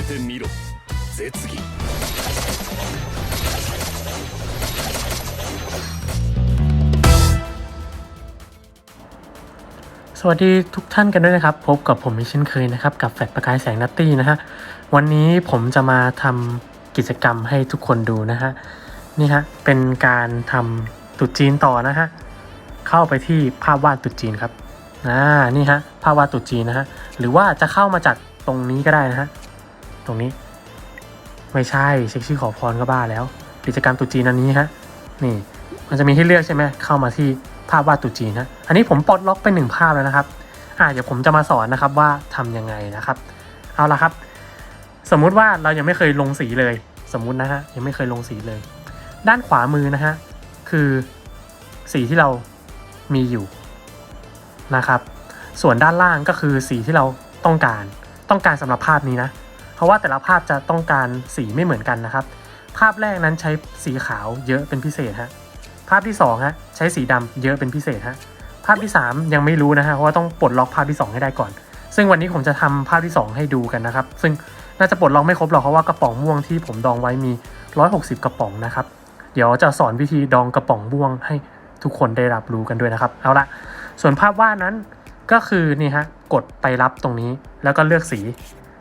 えてみろ絶技 สวัสดีทุกท่านกันด้วยนะครับ พบกับผมอีกเช่นเคยนะครับ กับแฟลชประกายแสงนัตตี้นะฮะวันนี้ผมจะมาทำกิจกรรมให้ทุกคนดูนะฮะนี่ฮะเป็นการทำตรุษจีนต่อนะฮะเข้าไปที่ภาพวาดตรุษจีนครับอ่านี่ฮะภาพวาดตรุษจีนนะฮะหรือว่าจะเข้ามาจากตรงนี้ก็ได้นะฮะ ตรงนี้ ไม่ใช่เช็คชื่อขอพรก็บ้าแล้ว กิจกรรมตุจีนอันนี้ฮะนี่มันจะมีให้เลือกใช่ไหมเข้ามาที่ภาพวาดตุจีนนะอันนี้ผมปลดล็อกไปหนึ่งภาพแล้วนะครับอ่าเดี๋ยวผมจะมาสอนนะครับว่าทำยังไงนะครับ เอาละครับ สมมุติว่าเรายังไม่เคยลงสีเลย สมมุตินะฮะยังไม่เคยลงสีเลย ด้านขวามือนะฮะคือสีที่เรามีอยู่นะครับ ส่วนด้านล่างก็คือสีที่เราต้องการ ต้องการสำหรับภาพนี้นะ ราะว่าแต่ละภาพจะต้องการสีไม่เหมือนกันนะครับ ภาพแรกนั้นใช้สีขาวเยอะเป็นพิเศษฮะภาพที่2ฮะใช้สีดำเยอะเป็นพิเศษฮะภาพที่ 3 ยังไม่รู้นะฮะเพราะว่าต้องปลดล็อกภาพที่ 2 ให้ได้ก่อน ซึ่งวันนี้ผมจะทำภาพที่ 2 ให้ดูกันนะครับ ซึ่งน่าจะปลดล็อกไม่ครบหรอกเพราะว่ากระป๋องม่วงที่ผมดองไว้มี 160 กระป๋องนะครับ เดี๋ยวจะสอนวิธีดองกระป๋องม่วงให้ทุกคนได้รับรู้กันด้วยนะครับ เอาละส่วนภาพวาดนั้นก็คือนี่ฮะกดไปรับตรงนี้แล้วก็เลือกสี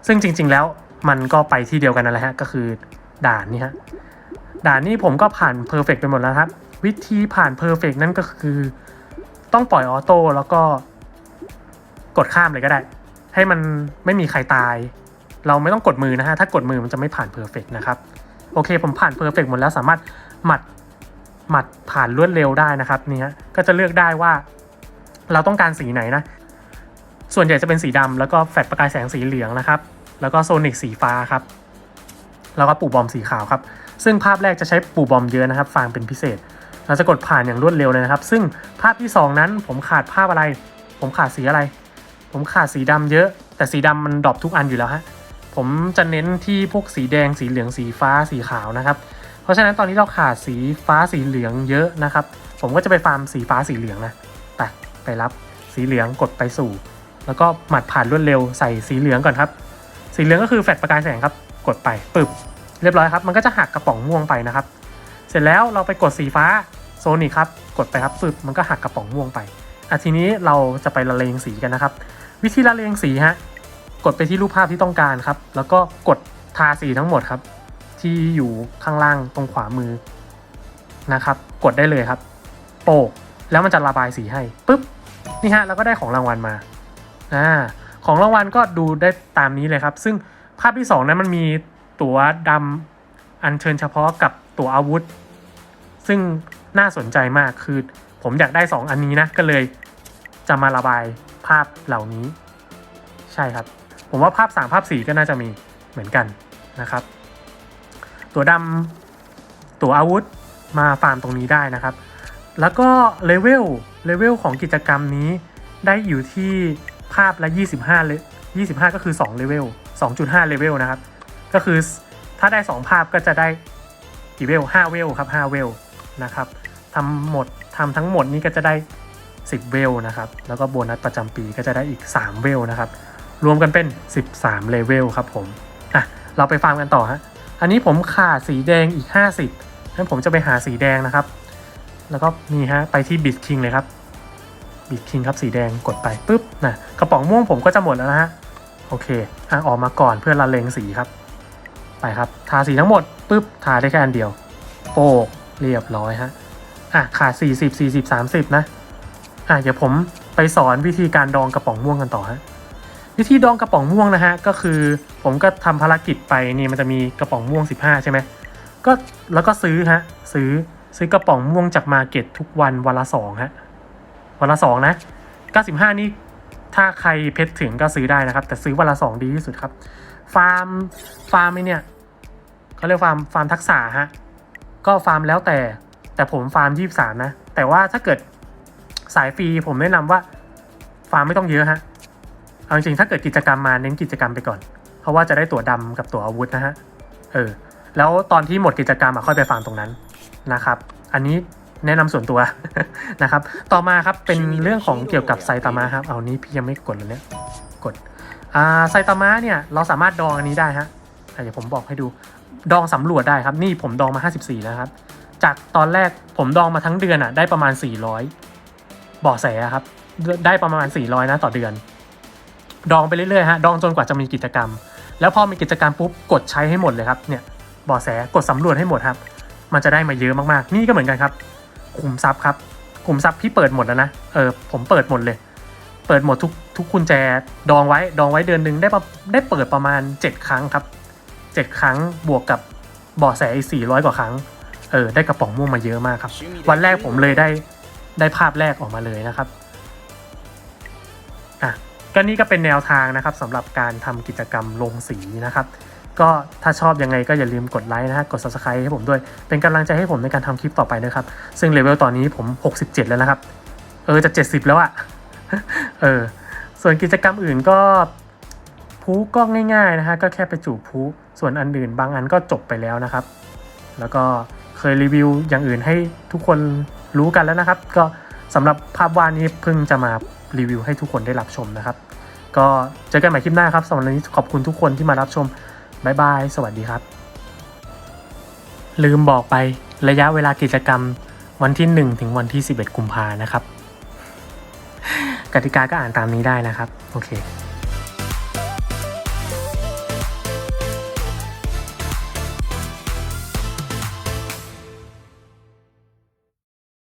ซึ่งจริง ๆ แล้ว มันก็ไปที่เดียวกันนั่นแหละฮะก็คือด่านนี่ฮะด่านนี้ผมก็ผ่านเพอร์เฟกไปหมดแล้วครับ วิธีผ่านเพอร์เฟกนั่นก็คือ ต้องปล่อยออโต้แล้วก็กดข้ามเลยก็ได้ ให้มันไม่มีใครตาย เราไม่ต้องกดมือนะฮะ ถ้ากดมือมันจะไม่ผ่านเพอร์เฟกนะครับ โอเคผมผ่านเพอร์เฟกหมดแล้วสามารถหมัดหมัดผ่านรวดเร็วได้นะครับนี่ฮะก็จะเลือกได้ว่าเราต้องการสีไหนนะ ส่วนใหญ่จะเป็นสีดำแล้วก็แฟลชประกายแสงสีเหลืองนะครับ แล้วก็โซนิกสีฟ้าครับ แล้วก็ปูบอมสีขาวครับ ซึ่งภาพแรกจะใช้ปูบอมเยอะนะครับ ฟางเป็นพิเศษ เราจะกดผ่านอย่างรวดเร็วเลยนะครับ ซึ่งภาพที่ 2 นั้นผมขาดภาพอะไร ผมขาดสีอะไร ผมขาดสีดำเยอะ แต่สีดำมันดรอปทุกอันอยู่แล้วฮะ ผมจะเน้นที่พวกสีแดง สีเหลือง สีฟ้า สีขาวนะครับ เพราะฉะนั้นตอนนี้เราขาดสีฟ้า สีเหลืองเยอะนะครับ ผมก็จะไปฟาร์มสีฟ้า สีเหลืองนะ ไป ไปรับ สีเหลือง กดไปสู่ แล้วก็หมัดผ่านรวดเร็ว ใส่สีเหลืองก่อนครับ สีเหลืองก็คือแฟลชประกายแสงครับ กดไปปึ๊บเรียบร้อยครับ มันก็จะหักกระป๋องม่วงไปนะครับ เสร็จแล้วเราไปกดสีฟ้าโซนิกครับ กดไปครับปึ๊บมันก็หักกระป๋องม่วงไปอะทีนี้เราจะไปละเลงสีกันนะครับ วิธีละเลงสีฮะกดไปที่รูปภาพที่ต้องการครับ แล้วก็กดทาสีทั้งหมดครับ ที่อยู่ข้างล่างตรงขวามือนะครับ กดได้เลยครับ โปกแล้วมันจะระบายสีให้ปึ๊บนี่ฮะแล้วก็ได้ของรางวัลมาอ่า ของรางวัลก็ดูได้ตามนี้เลยครับ ซึ่งภาพที่สองนั้นมันมีตั๋วดำอัญเชิญเฉพาะกับตั๋วอาวุธ ซึ่งน่าสนใจมากคือผมอยากได้สองอันนี้นะก็เลยจะมาระบายภาพเหล่านี้ ใช่ครับ ผมว่าภาพสามภาพสี่ก็น่าจะมีเหมือนกันนะครับ ตัวดำตัวอาวุธมาฟาร์มตรงนี้ได้นะครับ แล้วก็เลเวลเลเวลของกิจกรรมนี้ได้อยู่ที่ ภาพละ 25เลย25 ก็คือ2เลเวล2.5เลเวลนะครับ ก็คือถ้าได้ 2 ภาพก็จะได้กี่เวล5เวลครับ5เวลนะครับทำหมดทำทั้งหมดนี้ก็จะได้ 10 เวลนะครับ แล้วก็โบนัสประจำปีก็จะได้อีก 3 เวลนะครับ รวมกันเป็น 13เลเวลครับผมอะเราไปฟาร์มกันต่อฮะอันนี้ผมขาดสีแดงอีก 50งั้นผมจะไปหาสีแดงนะครับ แล้วก็นี่ฮะไปที่บิดคิงเลยครับ บิดคิงครับสีแดงกดไปปุ๊บนะกระป๋องม่วงผมก็จะหมดแล้วนะฮะโอเคอะออกมาก่อนเพื่อละเลงสีครับ ไปครับ ทาสีทั้งหมดปุ๊บทาได้แค่อันเดียว โปกเรียบร้อยฮะอะขาด 40 40 30 นะอะเดี๋ยวผมไปสอนวิธีการดองกระป๋องม่วงกันต่อฮะวิธีดองกระป๋องม่วงนะฮะก็คือผมก็ทำภารกิจไปนี่มันจะมีกระป๋องม่วง 15 ใช่ไหมก็แล้วก็ซื้อฮะซื้อซื้อกระป๋องม่วงจากมาเก็ตทุกวันวันละสองฮะ วันละสองนะ95 นี่ถ้าใครเพชรถึงก็ซื้อได้นะครับ แต่ซื้อวันละสองดีที่สุดครับ ฟาร์มฟาร์มไอเนี่ยเขาเรียกฟาร์มฟาร์มทักษะฮะก็ฟาร์มแล้วแต่แต่ผมฟาร์ม 23 นะ แต่ว่าถ้าเกิดสายฟรีผมแนะนำว่าฟาร์มไม่ต้องเยอะฮะเอาจริงๆถ้าเกิดกิจกรรมมาเน้นกิจกรรมไปก่อน เพราะว่าจะได้ตั๋วดำกับตั๋วอาวุธนะฮะเออแล้วตอนที่หมดกิจกรรมอะค่อยไปฟาร์มตรงนั้นนะครับ อันนี้ แนะนำส่วนตัวนะครับ ต่อมาครับเป็นเรื่องของเกี่ยวกับไซตามะครับ เอานี้พี่ยังไม่กดเลยเนี่ย กดอ่าไซตามะเนี่ยเราสามารถดองอันนี้ได้ฮะเดี๋ยวผมบอกให้ดู ดองสำรวจได้ครับ นี่ผมดองมา 54 แล้วครับ จากตอนแรกผมดองมาทั้งเดือนอะ ได้ประมาณ 400เบาะแสอะครับ ได้ประมาณ 400 นะต่อเดือน ดองไปเรื่อยๆฮะ ดองจนกว่าจะมีกิจกรรม แล้วพอมีกิจกรรมปุ๊บ กดใช้ให้หมดเลยครับ เนี่ยเบาะแส กดสำรวจให้หมดครับ มันจะได้มาเยอะมากๆ นี่ก็เหมือนกันครับ ขุมทรัพย์ครับขุมทรัพย์พี่เปิดหมดแล้วนะเออผมเปิดหมดเลย เปิดหมดทุกทุกกุญแจดองไว้ดองไว้เดือนหนึ่งได้ได้เปิดประมาณ 7 ครั้งครับ 7 ครั้งบวกกับบาะแสอีก400 กว่าครั้งเออได้กระป๋องม่วงมาเยอะมากครับ วันแรกผมเลยได้ได้ภาพแรกออกมาเลยนะครับอะก็นี่ก็เป็นแนวทางนะครับสำหรับการทำกิจกรรมลงสีนะครับ ก็ถ้าชอบยังไงก็อย่าลืมกดไลค์นะฮะกด subscribe ให้ผมด้วย เป็นกำลังใจให้ผมในการทำคลิปต่อไปนะครับ ซึ่งเลเวลตอนนี้ผม 67 แล้วนะครับ เออจะ 70 แล้วอะเออ ส่วนกิจกรรมอื่นก็พูก็ง่ายๆนะฮะก็แค่ไปจูบพูส่วนอันอื่นบางอันก็จบไปแล้วนะครับ แล้วก็เคยรีวิวอย่างอื่นให้ทุกคนรู้กันแล้วนะครับ ก็สำหรับภาพวาดนี้เพิ่งจะมารีวิวให้ทุกคนได้รับชมนะครับ ก็เจอกันใหม่คลิปหน้าครับสำหรับวันนี้ขอบคุณทุกคนที่มารับชม บายบาย สวัสดีครับ ลืมบอกไประยะเวลากิจกรรมวันที่ 1 ถึงวันที่ 11 กุมภานะครับ กติกาก็อ่านตามนี้ได้นะครับ โอเค